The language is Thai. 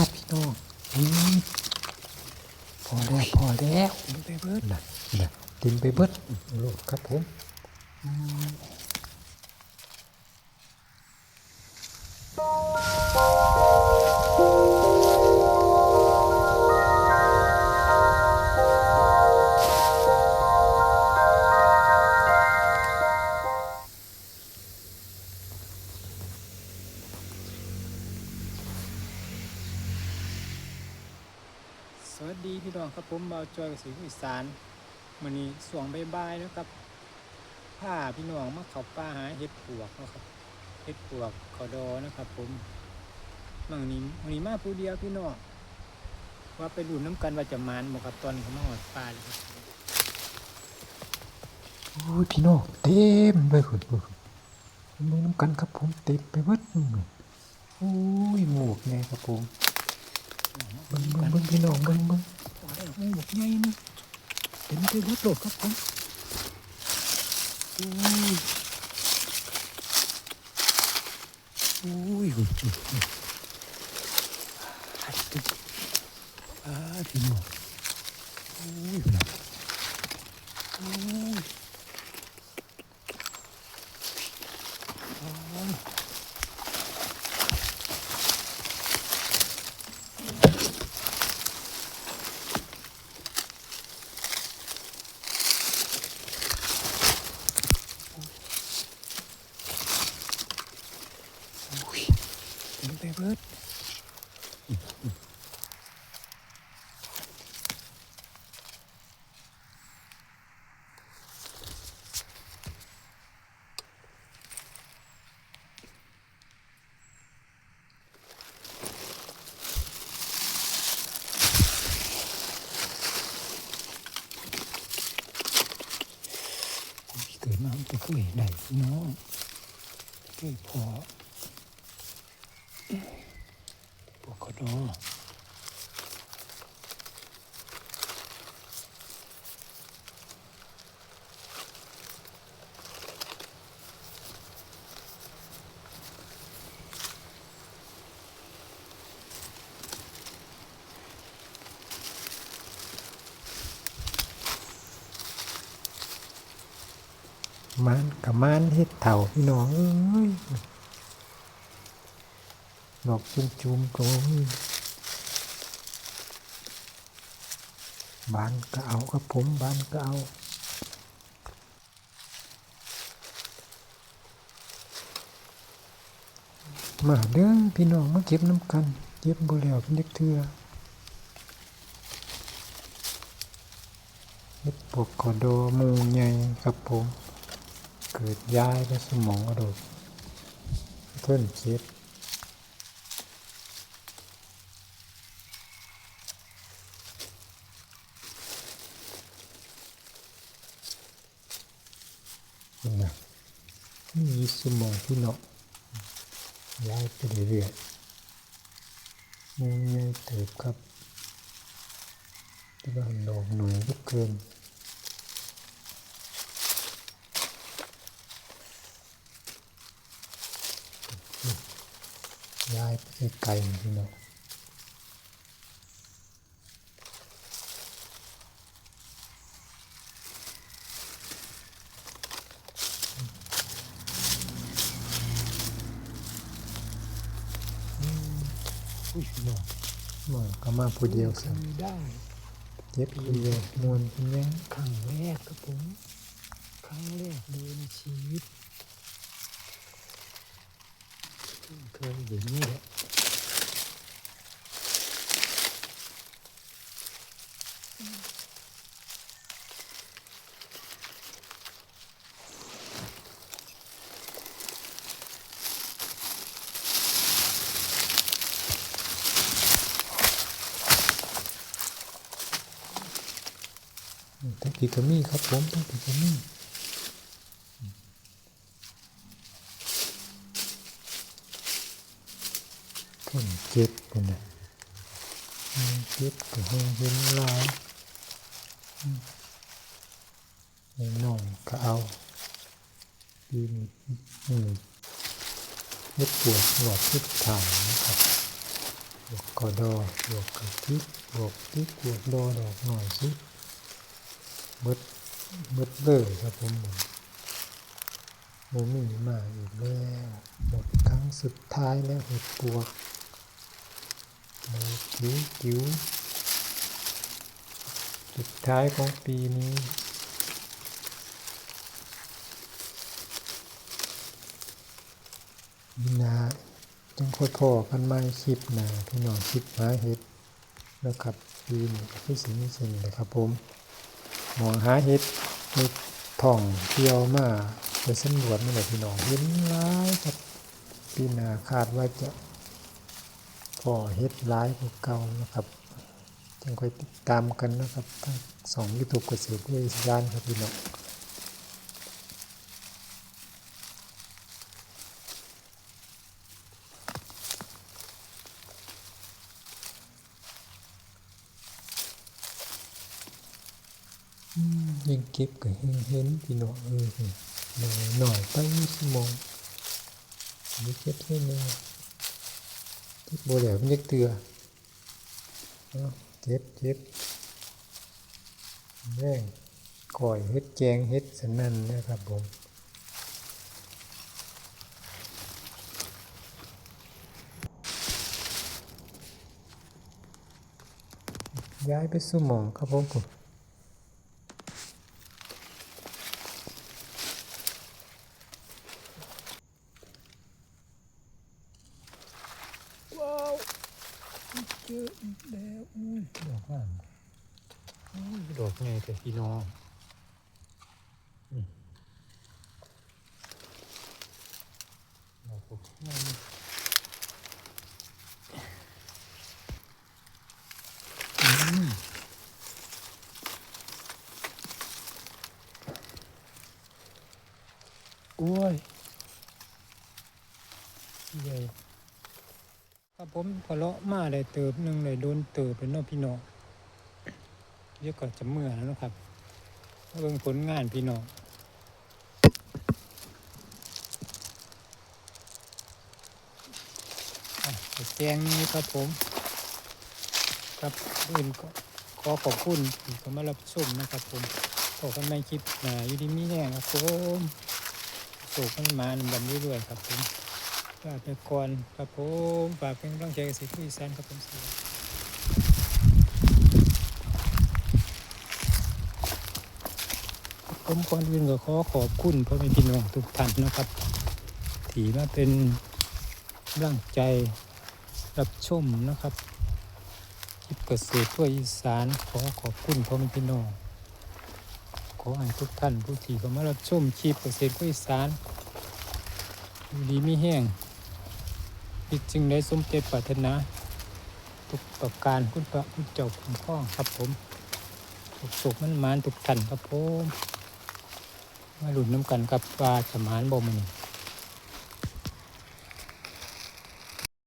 าดพี่น้องอืมพอแล้วพอแล้วเต็มไปเบิดน่ะน่ะเต็มไปเบิดโลดครับผม สวัสดีพี่น้องครับผมเบาจอยกับสีอีสานมื้อนี้สวงใบ่ายนะครับผ้าพี่น้องมาเขาป่าหาเห็ดปวกนะครับเห็ดปวกขอดอนะครับ ผมมื้อนี้มื้อนี้มาผู้เดียวพี่น้องว่าไปดูน้ำกันว่าจะมานบ่ครับตอนนี้ามาหอดป่าเลยครับโอ้ยพี่น้องเต็มเลยคุณมือน้ำกันครับผมเต็มไปเบิดโอ้ยหมวกไงครับผมเบิ้งเบิ้งเบิ้ง พี่น้องเบิ้งเบิ้งโอ้ยหมวกใหญ่นึงเต็มไปหมดโลกครับผมอุ้ยอุ้ยหุ่นจุดฮัดตึ๊บอ่าพี่น้องอุ้ยหุ่นอุ้ยอ๋ออุ้ย เต็มไปเบิดเกิดมาะเคยได้พี่น้องเคยพอ ปวกกระดอ嗯มันกับมันเฮ็ดเถ่าพี่น้องเอ้ย ดอกจุ่มจุ่มๆก็มีบานก็เอาครับผมบานก็เอามาเด้อพี่น้องมาเก็บน้ำกันเก็บบ่แล้วเป็นเด็กเทื่อเฮ็ดปวกกอโดมูใหญ่ครับผม เกิดย้ายไปสมองกระดูกเพิ่นเจ็บนี่นะ มีสมองที่เนาะย้ายไปเรื่อยๆมูใหญ่เติบครับที่บ้านดอกหน่อยก็เกินย้ายไปไกลๆพี่น้อ งอุ้ยพี่น้องมาก็มาผู้เดียวสิเยได้เจ็บผู้เดียวมวนเป็นยังครั้งแรกครับผม ครั้งแรกเลยในชีวิตเคยเห็นนี่แหละ ทั้งปีกามีครับผมทั้งปีกามีเพิ่นเจ็บเลยนะอืมเจ็บก็เห็นเห็นลายอืมในน่องก็เอาปีนอืมเฮ็ดปวดหลอดทิศทางนะครับบวกกอดอบวกกับทิกบวกทิกบวกดอดอกหน่อยสิ เบิดเบิดเลยครับผมโมมีมาอีกแล้วหมดครั้งสุดท้ายแล้วเห็ดปวกมาจิ๋วจิ๋วสุดท้ายของปีนี้นี่นะจังค่อยพอกันไม่คลิปหนะพี่น้องคลิปหาเห็ดนะครับปีนี้นสิ่งนี้สิ่งเลยครับผม มองหาเห็ดเห็ดท่องเที่ยวมาไปสำรวจนี่แหละพี่น้องเห็นหลายครับปีหน้าคาดว่าจะพอเห็ดหลายกว่าเก่านะครับจังค่อยติดตามกันนะครับสองยูทูบเกษตรด้วยยาณครับพี่น้อง ยังเก็บก็เห็นเห็นพี่น้องเออหน่อยหน่อยไปสมองนี่เก็บเส้นเลยโบเหลมันยักเตือเจ็บเจ็บแม่งก่อยเฮ็ดแจงเฮ็ดสนั่นนะครับผมย้ายไปสู่หมองครับผมผม ว้าว เจออีกแล้วอุ้ยดอกงามอุ้ยดอกไงแต่พี่น้องอืมดอกบักงามอืมกล้วยใหญ่ ครับผมพอเลาะมาได้เติบหนึ่งเลยโดนเติบเป็นน้องพี่น้องเยอะก็จะเมื่อแล้วนะครับมาเบิ่งผลงานพี่น้องอะไปแจงนี้ครับผม ครับอื่นก็ขอขอบคุณที่เข้ามารับชมนะครับผมขอกันไม่คลิปหนาอยู่ดีมีแน่ครับผมโศกมันมานำบันเรื่อยๆครับผม ฝากไปก่อนครับผมฝากเป็นกำลังใจกับสิ่งที่อีสานครับผมสวัสดีผมก่อนอื่นก็ขอขอบคุณพ่อแม่พี่น้องทุกท่านนะครับที่มาเป็นกำลังใจรับชมนะครับคลิปเกษตรทั่วอีสานขอขอบคุณพ่อแม่พี่น้องขอให้ทุกท่านผู้ที่เข้ามารับชมคลิปเกษตรทั่วอีสาน ดีมีแห้งพิจึงได้สมเจตปรารถนา ทุกประการคุณพระคุณเจ้าคุณพ่อครับผมสุกสุขมันมานทุกทันครับผมมาหลุดน้ำกันกับปลาสมานบ่มัน